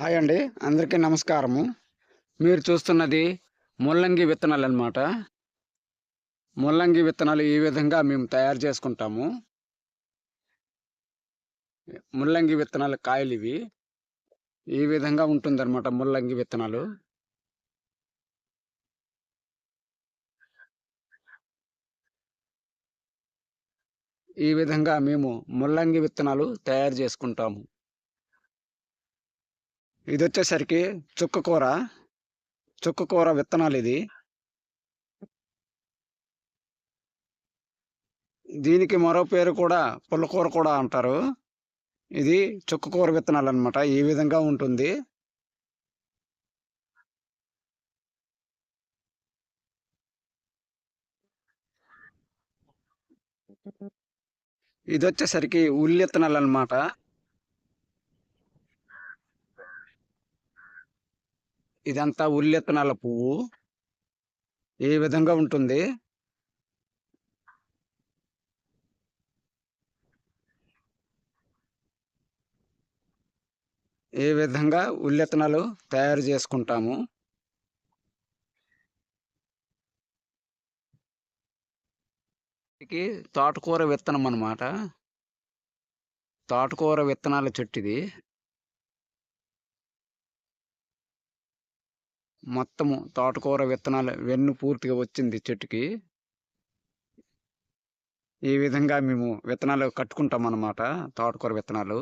Hi అండి. అందరికీ నమస్కారము. మీరు చూస్తున్నది ముల్లంగి విత్తనాలు అన్నమాట. ముల్లంగి విత్తనాలు ఈ విధంగా మేము తయారు చేసుకుంటాము. ముల్లంగి విత్తనాలు కాయలు ఇవి. ఈ విధంగా ఉంటుందన్నమాట ముల్లంగి విత్తనాలు. ఈ విధంగా మేము ముల్లంగి విత్తనాలు తయారు చేసుకుంటాము. ఇది వచ్చేసరికి చుక్కకూర చుక్కకూర విత్తనాలు ఇది. దీనికి మరో పేరు కూడా పుల్లకూర కూడా అంటారు. ఇది చుక్కకూర విత్తనాలు అనమాట ఈ విధంగా ఉంటుంది. ఇది వచ్చేసరికి ఉల్లి విత్తనాలు అనమాట ఇదంతా ఉల్లెత్తనాల పువ్వు. ఈ విధంగా ఉంటుంది? ఈ విధంగా ఉల్లెత్తనాలు తయారు చేసుకుంటాము? తోటకూర విత్తనం అన్నమాట. తోటకూర విత్తనాల చెట్టు ఇది మొత్తము తోటకూర విత్తనాలు వెన్ను పూర్తిగా వచ్చింది చెట్టుకి. ఈ విధంగా మేము విత్తనాలు కట్టుకుంటాం అన్నమాట తోటకూర విత్తనాలు.